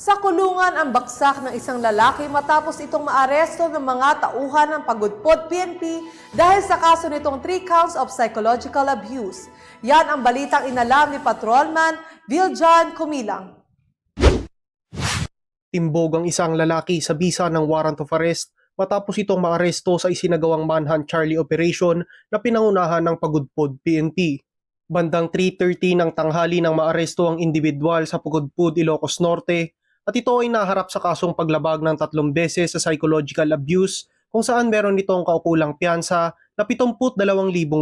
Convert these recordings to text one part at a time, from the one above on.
Sa kulungan ang baksak ng isang lalaki matapos itong maaresto ng mga tauhan ng Pagudpod PNP dahil sa kaso nitong 3 counts of psychological abuse. Yan ang balitang inalam ni Patrolman Viljan Kumilang. Timbog ang isang lalaki sa bisa ng warrant of arrest matapos itong maaresto sa isinagawang manhunt Charlie operation na pinangunahan ng Pagudpod PNP. Bandang 3.30 ng tanghali nang maaresto ang individual sa Pagudpod, Ilocos Norte at ito ay naharap sa kasong paglabag ng tatlong beses sa psychological abuse kung saan meron nitong kaukulang piyansa na 72,000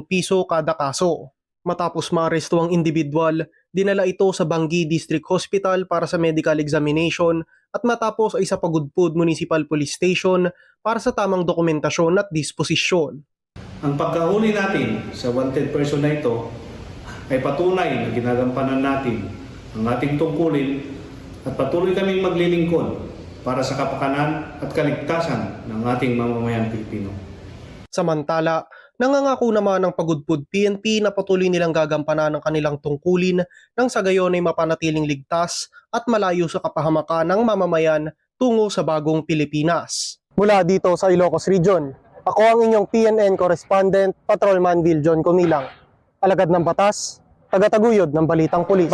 piso kada kaso. Matapos maaresto ang individual, dinala ito sa Bangi District Hospital para sa medical examination at matapos ay sa Pagudpud Municipal Police Station para sa tamang dokumentasyon at disposisyon. Ang pagkahuli natin sa wanted person na ito ay patunay na ginagampanan natin ang ating tungkulin at patuloy kaming maglilingkod para sa kapakanan at kaligtasan ng ating mamamayan Pilipino. Samantala, nangangako naman ang Pagudpud PNP na patuloy nilang gagampanan ang kanilang tungkulin nang sa gayon ay mapanatiling ligtas at malayo sa kapahamakan ng mamamayan tungo sa bagong Pilipinas. Mula dito sa Ilocos Region, ako ang inyong PNN correspondent, Patrolman Bill John Kumilang. Alagad ng batas, tagataguyod ng Balitang Pulis.